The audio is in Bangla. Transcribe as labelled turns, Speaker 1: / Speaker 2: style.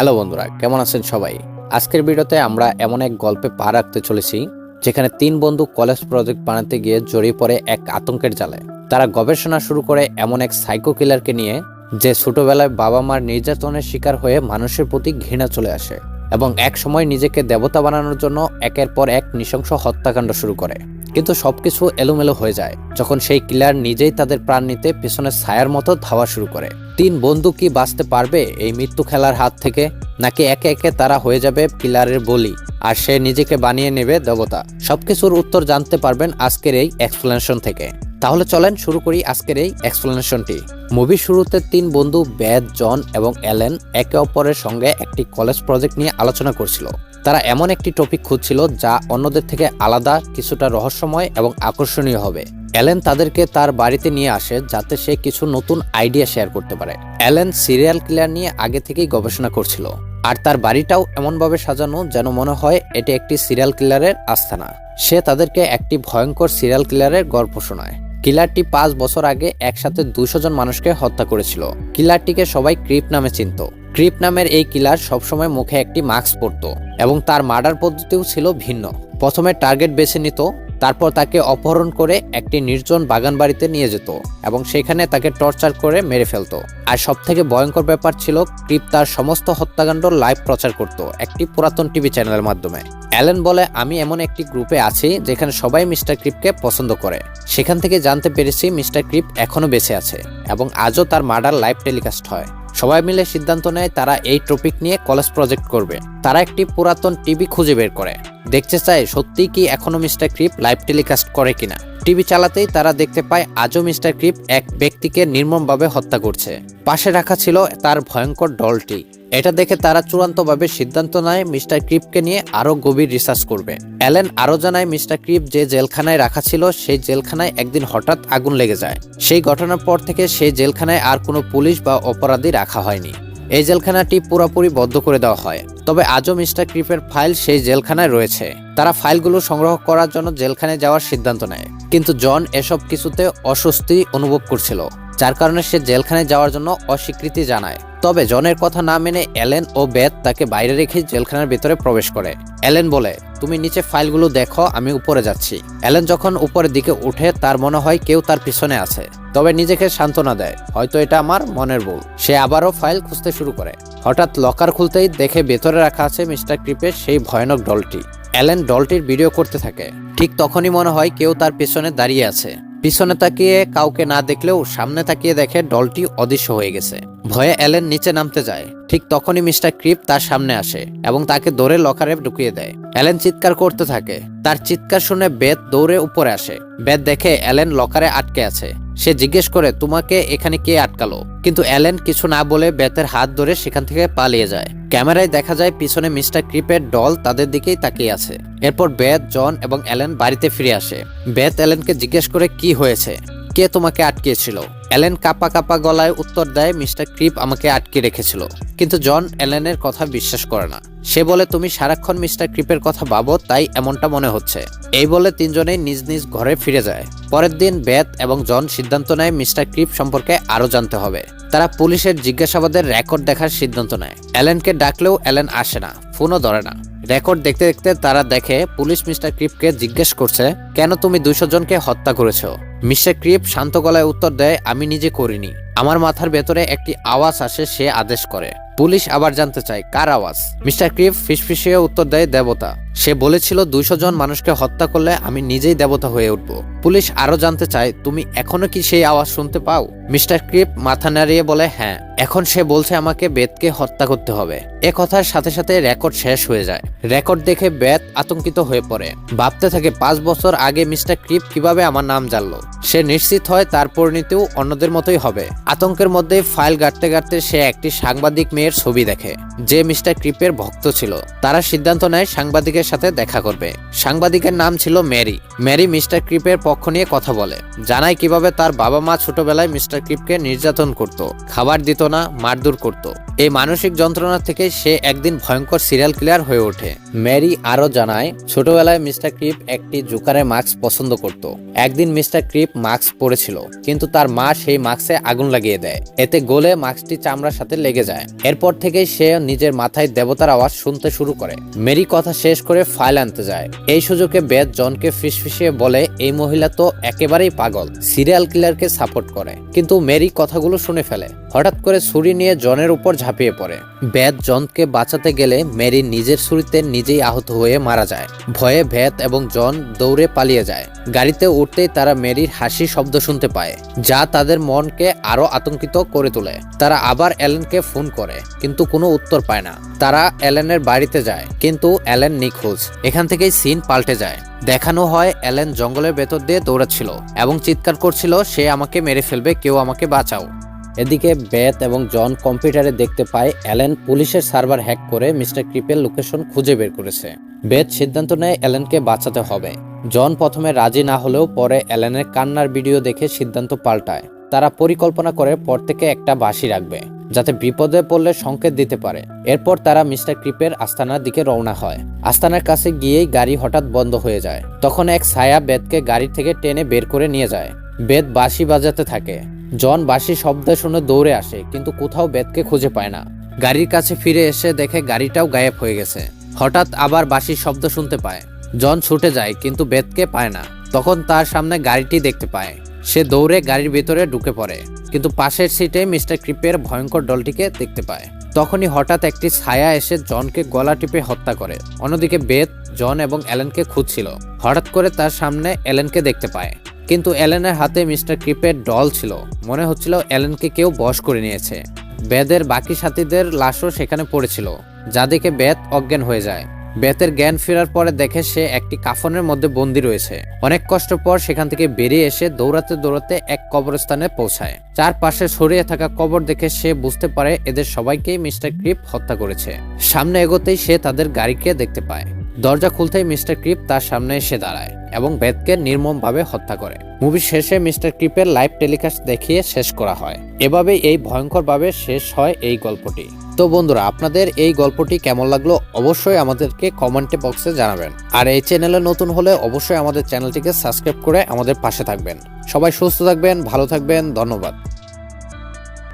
Speaker 1: হ্যালো বন্ধুরা, কেমন আছেন সবাই? আজকের ভিডিওতে আমরা এমন এক গল্পে পা রাখতে চলেছি, যেখানে তিন বন্ধু কলেজ প্রজেক্ট বানাতে গিয়ে জড়িয়ে পড়ে এক আতঙ্কের জালে। তারা গবেষণা শুরু করে এমন এক সাইকো কিলারকে নিয়ে, যে ছোটবেলায় বাবা মার নির্যাতনের শিকার হয়ে মানুষের প্রতি ঘৃণা চলে আসে এবং এক সময় নিজেকে দেবতা বানানোর জন্য একের পর এক নৃশংস হত্যাকাণ্ড শুরু করে। কিন্তু সবকিছু এলোমেলো হয়ে যায় যখন সেই কিলার নিজেই তাদের প্রাণ নিতে পেছনে ছায়ার মতো ধাওয়া শুরু করে। তিন বন্ধু কি বাঁচতে পারবে এই মৃত্যু খেলার হাত থেকে? নাকি একে একে তারা হয়ে যাবে কিলারের বলি আর সে নিজেকে বানিয়ে নেবে দেবতা? সবকিছুর উত্তর জানতে পারবেন আজকের এই এক্সপ্লেনেশন থেকে। তাহলে চলেন শুরু করি আজকের এই এক্সপ্লেনেশনটি মুভি শুরুতে তিন বন্ধু, ব্যাদ, জন এবং অ্যালেন একে অপরের সঙ্গে একটি কলেজ প্রজেক্ট নিয়ে আলোচনা করছিল। তারা এমন একটি টপিক খুঁজছিল যা অন্যদের থেকে আলাদা, কিছুটা রহস্যময় এবং আকর্ষণীয় হবে। অ্যালেন তাদেরকে তার বাড়িতে নিয়ে আসে যাতে সে কিছু নতুন আইডিয়া শেয়ার করতে পারে। অ্যালেন সিরিয়াল কিলার নিয়ে আগে থেকেই গবেষণা করছিল, আর তার বাড়িটাও এমনভাবে সাজানো যেন মনে হয় এটি একটি সিরিয়াল কিলারের আস্থানা সে তাদেরকে একটি ভয়ঙ্কর সিরিয়াল কিলারের গল্প শোনায়। কিলারটি পাঁচ বছর আগে একসাথে দুশো জন মানুষকে হত্যা করেছিল। কিলারটিকে সবাই ক্রিপ নামে চিনত। ক্রিপ নামের এই কিলার সবসময় মুখে একটি মাস্ক পরত এবং তার মার্ডার পদ্ধতিও ছিল ভিন্ন। প্রথমে টার্গেট বেছে নিত, তারপর তাকে অপহরণ করে একটি নির্জন বাগান বাড়িতে নিয়ে যেত এবং সেখানে তাকে টর্চার করে মেরে ফেলতো। আর সব থেকে ভয়ঙ্কর ব্যাপার ছিল, ক্রিপ তার সমস্ত হত্যাকাণ্ড লাইভ প্রচার করত একটি পুরাতন টিভি চ্যানেলের মাধ্যমে। অ্যালেন বলে, আমি এমন একটি গ্রুপে আছি যেখানে সবাই মিস্টার ক্রিপকে পছন্দ করে। সেখান থেকে জানতে পেরেছি মিস্টার ক্রিপ এখনও বেঁচে আছে এবং আজও তার মার্ডার লাইভ টেলিকাস্ট হয়। সবাই মিলে সিদ্ধান্ত নেয় তারা এই টপিক নিয়ে কলেজ প্রজেক্ট করবে। তারা একটি পুরাতন টিভি খুঁজে বের করে। দেখতে চায় সত্যি কি এখনও মিস্টার ক্রিপ লাইভ টেলিকাস্ট করে কিনা। টিভি চালাতেই তারা দেখতে পায় আজও মিস্টার ক্রিপ এক ব্যক্তিকে নির্মমভাবে হত্যা করছে। পাশে রাখা ছিল তার ভয়ঙ্কর ডলটি। এটা দেখে তারা চূড়ান্তভাবে সিদ্ধান্ত নেয় মিস্টার ক্রিপকে নিয়ে আরও গভীর রিসার্চ করবে। অ্যালেন আরও জানায় মিস্টার ক্রিপ যে জেলখানায় রাখা ছিল, সেই জেলখানায় একদিন হঠাৎ আগুন লেগে যায়। সেই ঘটনার পর থেকে সেই জেলখানায় আর কোনো পুলিশ বা অপরাধী রাখা হয়নি। এই জেলখানাটি পুরোপুরি বদ্ধ করে দেওয়া হয়। তবে আজও মিস্টার ক্রিপের ফাইল সেই জেলখানায় রয়েছে। তারা ফাইলগুলো সংগ্রহ করার জন্য জেলখানায় যাওয়ার সিদ্ধান্ত নেয়। কিন্তু জন এসব কিছুতে অস্বস্তি অনুভব করছিল, যার কারণে সে জেলখানায় যাওয়ার জন্য অস্বীকৃতি জানায়। তবে জনের কথা না মেনে অ্যালেন ও বেত তাকে বাইরে রেখে জেলখানার ভিতরে প্রবেশ করে। অ্যালেন বলে, তুমি নিচে ফাইলগুলো দেখো, আমি উপরে যাচ্ছি। অ্যালেন যখন উপরের দিকে উঠে, তার মনে হয় কেউ তার পিছনে আছে। তবে নিজেকে সান্ত্বনা দেয়। হয়তো এটা আমার মনের ভুল। সে আবারও ফাইল খুঁজতে শুরু করে। হঠাৎ লকার খুলতেই দেখে ভেতরে রাখা আছে মিস্টার ক্রিপের সেই ভয়ানক ডলটি। অ্যালেন ডলটির ভিডিও করতে থাকে। ঠিক তখনই মনে হয় কেউ তার পেছনে দাঁড়িয়ে আছে। পিছনে তাকিয়ে কাউকে না দেখলেও সামনে তাকিয়ে দেখে ডলটি অদৃশ্য হয়ে গেছে। ভয়ে অ্যালেন নিচে নামতে যায়। ঠিক তখনই মিস্টার ক্রিপ তার সামনে আসে এবং তাকে দৌড়ে লকারে ঢুকিয়ে দেয়। অ্যালেন চিৎকার করতে থাকে। তার চিৎকার শুনে বেদ দৌড়ে উপরে আসে। বেদ দেখে অ্যালেন লকারে আটকে আছে। সে জিজ্ঞেস করে, তোমাকে এখানে কে আটকালো? কিন্তু অ্যালেন কিছু না বলে বেতের হাত ধরে সেখান থেকে পালিয়ে যায়। ক্যামেরায় দেখা যায় পিছনে মিস্টার ক্রিপের ডল তাদের দিকেই তাকিয়ে আছে। এরপর বেত, জন এবং অ্যালেন বাড়িতে ফিরে আসে। বেত অ্যালেনকে জিজ্ঞেস করে, কি হয়েছে? কে তোমাকে আটকিয়েছিল? অ্যালেন কাপা কাপা গলায় উত্তর দেয়, মিস্টার ক্রিপ আমাকে আটকে রেখেছিল। কিন্তু জন অ্যালেনের কথা বিশ্বাস করে না। সে বলে, তুমি সারাক্ষণ মিস্টার ক্রিপের কথা ভাবো, তাই এমনটা মনে হচ্ছে। এই বলে তিনজনেই নিজ নিজ ঘরে ফিরে যায়। পরের দিন বেত এবং জন সিদ্ধান্ত নেয়, মিস্টার ক্রিপ সম্পর্কে আরও জানতে হবে। তারা পুলিশের জিজ্ঞাসাবাদের রেকর্ড দেখার সিদ্ধান্ত নেয়। অ্যালেনকে ডাকলেও অ্যালেন আসে না, ফোনও ধরে না। রেকর্ড দেখতে দেখতে তারা দেখে, পুলিশ মিস্টার ক্রিপকে জিজ্ঞেস করছে, কেন তুমি দুইশো জনকে হত্যা করেছ মিস্টার ক্রিপ শান্ত গলায় উত্তর দেয়, আমি নিজে করিনি। আমার মাথার ভেতরে একটি আওয়াজ আসে, সে আদেশ করে। পুলিশ আবার জানতে চায়, কার আওয়াজ? মিস্টার ক্রিপ ফিসফিসিয়ে উত্তর দেয়, দেবতা। সে বলেছিল দুইশো জন মানুষকে হত্যা করলে আমি নিজেই দেবতা হয়ে উঠব। পুলিশ আরও জানতে চায়, তুমি এখনও কি সেই আওয়াজ শুনতে পাও? মিস্টার ক্রিপ মাথা নাড়িয়ে বলে হ্যাঁ এখন সে বলছে আমাকে বেদকে হত্যা করতে হবে। এ কথার সাথে সাথে রেকর্ড শেষ হয়ে যায়। রেকর্ড দেখে বেদ আতঙ্কিত হয়ে পড়ে। ভাবতে থাকে, পাঁচ বছর আগে মিস্টার ক্রিপ কীভাবে আমার নাম জানলো? সে নিশ্চিত হয় তার পরিণতিও অন্যদের মতোই হবে। আতঙ্কের মধ্যে ফাইল গাঁটতে গাঁটতে সে একটি সাংবাদিক মেয়ের ছবি দেখে, যে মিস্টার ক্রিপের ভক্ত ছিল। তারা সিদ্ধান্ত নেয় সাংবাদিকের সাথে দেখা করবে। সাংবাদিকের নাম ছিল ম্যারি ম্যারি মিস্টার ক্রিপের পক্ষ নিয়ে কথা বলে। জানায় কীভাবে তার বাবা মা ছোটবেলায় মিস্টার ক্রিপকে নির্যাতন করত, খাবার দিত না, মারধর করত। এই মানসিক যন্ত্রণা থেকে সে একদিন ভয়ঙ্কর সিরিয়াল কিলার হয়ে ওঠে। ম্যারি আরও জানায়, ছোটবেলায় মিস্টার ক্রিপ একটি জোকারের মাস্ক পছন্দ করত। একদিন মিস্টার মাস্ক পরেছিল, কিন্তু তার মা সেই মাস্কে আগুন লাগিয়ে দেয়। এতে গলে মাস্কটি চামড়ার সাথে লেগে যায়। এরপর থেকেই সে নিজের মাথায় দেবতার আওয়াজ শুনতে শুরু করে। মেরি কথা শেষ করে ফাইল আনতে যায়। এই সুযোগে বেদ জনকে ফিসফিসিয়ে বলে, এই মহিলা তো একেবারেই পাগল। সিরিয়াল কিলারকে সাপোর্ট করে। কিন্তু মেরি কথাগুলো শুনে ফেলে। হঠাৎ করে ছুরি নিয়ে জনের উপর ঝাঁপিয়ে পড়ে। বেদ জনকে বাঁচাতে গেলে মেরি নিজের ছুরিতে নিজেই আহত হয়ে মারা যায়। ভয়ে ভেদ এবং জন দৌড়ে পালিয়ে যায়। গাড়িতে উঠতেই তারা মেরির হাসি শব্দ শুনতে পায়, যা তাদের মনকে আরও আতঙ্কিত করে তোলে। তারা আবার অ্যালেনকে ফোন করে, কিন্তু কোনো উত্তর পায় না। তারা অ্যালেনের বাড়িতে যায়, কিন্তু অ্যালেন নিখোঁজ। এখান থেকেই সিন পাল্টে যায়। দেখানো হয় অ্যালেন জঙ্গলের ভেতর দিয়ে দৌড়াচ্ছিল এবং চিৎকার করছিল, সে আমাকে মেরে ফেলবে, কেউ আমাকে বাঁচাও। এদিকে বেথ এবং জন কম্পিউটারে দেখতে পায় অ্যালেন পুলিশের সার্ভার হ্যাক করে মিস্টার ক্রিপের লোকেশন খুঁজে বের করেছে। বেথ সিদ্ধান্ত নেয় অ্যালেনকে বাঁচাতে হবে। জন প্রথমে রাজি না হলেও পরে অ্যালেনের কান্নার ভিডিও দেখে সিদ্ধান্ত পাল্টায়। তারা পরিকল্পনা করে পর থেকে একটা বাঁশি রাখবে, যাতে বিপদে পড়লে সংকেত দিতে পারে। এরপর তারা মিস্টার ক্রিপের আস্তানার দিকে রওনা হয়। আস্তানার কাছে গিয়েই গাড়ি হঠাৎ বন্ধ হয়ে যায়। তখন এক ছায়া বেদকে গাড়ি থেকে টেনে বের করে নিয়ে যায়। বেদ বাঁশি বাজাতে থাকে। জন বাঁশি শব্দ শুনে দৌড়ে আসে, কিন্তু কোথাও বেদকে খুঁজে পায় না। গাড়ির কাছে ফিরে এসে দেখে গাড়িটাও গায়েব হয়ে গেছে। হঠাৎ আবার বাঁশির শব্দ শুনতে পায়। জন ছুটে যায়, কিন্তু বেদকে পায় না। তখন তার সামনে গাড়িটি দেখতে পায়। সে দৌড়ে গাড়ির ভিতরে ঢুকে পড়ে, কিন্তু পাশের সিটে মিস্টার ক্রিপের ভয়ঙ্কর দলটিকে দেখতে পায়। তখনই হঠাৎ একটি ছায়া এসে জনকে গলা টিপে হত্যা করে। অন্যদিকে বেদ, জন এবং অ্যালেনকে খুঁজছিল। হঠাৎ করে তার সামনে অ্যালেনকে দেখতে পায়। কিন্তু অ্যালেনের হাতে মিস্টার ক্রিপের ডল ছিল। মনে হচ্ছিল অ্যালেনকে কেউ বশ করে নিয়েছে। বেদের বাকি সাথীদের লাশও সেখানে পড়েছিল, যা দেখে বেদ অজ্ঞান হয়ে যায়। বেতের জ্ঞান ফেরার পরে দেখে সে একটি কাফনের মধ্যে বন্দি রয়েছে। অনেক কষ্ট পর সেখান থেকে বেরিয়ে এসে দৌড়াতে দৌড়াতে এক কবরস্থানে পৌঁছায়। চারপাশে ছড়িয়ে থাকা কবর দেখে সে বুঝতে পারে এদের সবাইকেই মিস্টার ক্রিপ হত্যা করেছে। সামনে এগোতেই সে তাদের গাড়িকে দেখতে পায়। দরজা খুলতেই মিস্টার ক্রিপ তার সামনে এসে দাঁড়ায় এবং বেদকে নির্মমভাবে হত্যা করে। মুভির শেষে মিস্টার ক্রিপের লাইভ টেলিকাস্ট দেখিয়ে শেষ করা হয়। এভাবেই এই ভয়ঙ্করভাবে শেষ হয় এই গল্পটি। তো বন্ধুরা, আপনাদের এই গল্পটি কেমন লাগল অবশ্যই আমাদেরকে কমেন্টে বক্সে জানাবেন। আর এই চ্যানেলে নতুন হলে অবশ্যই আমাদের চ্যানেলটিকে সাবস্ক্রাইব করে আমাদের পাশে থাকবেন। সবাই সুস্থ থাকবেন, ভালো থাকবেন, ধন্যবাদ।